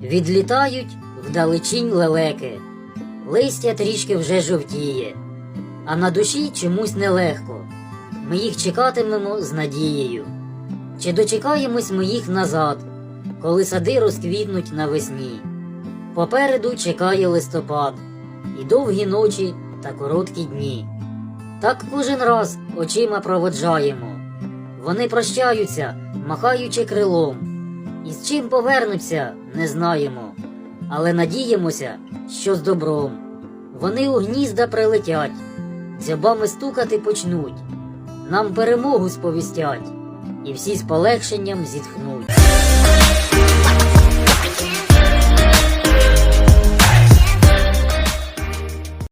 Відлітають вдалечінь лелеки, листя трішки вже жовтіє, а на душі чомусь нелегко. Ми їх чекатимемо з надією. Чи дочекаємось ми їх назад, коли сади розквітнуть навесні? Попереду чекає листопад, і довгі ночі та короткі дні. Так кожен раз очима проводжаємо. Вони прощаються, махаючи крилом. І з чим повернуться, не знаємо, але надіємося, що з добром. Вони у гнізда прилетять, дзьобами стукати почнуть, нам перемогу сповістять, і всі з полегшенням зітхнуть.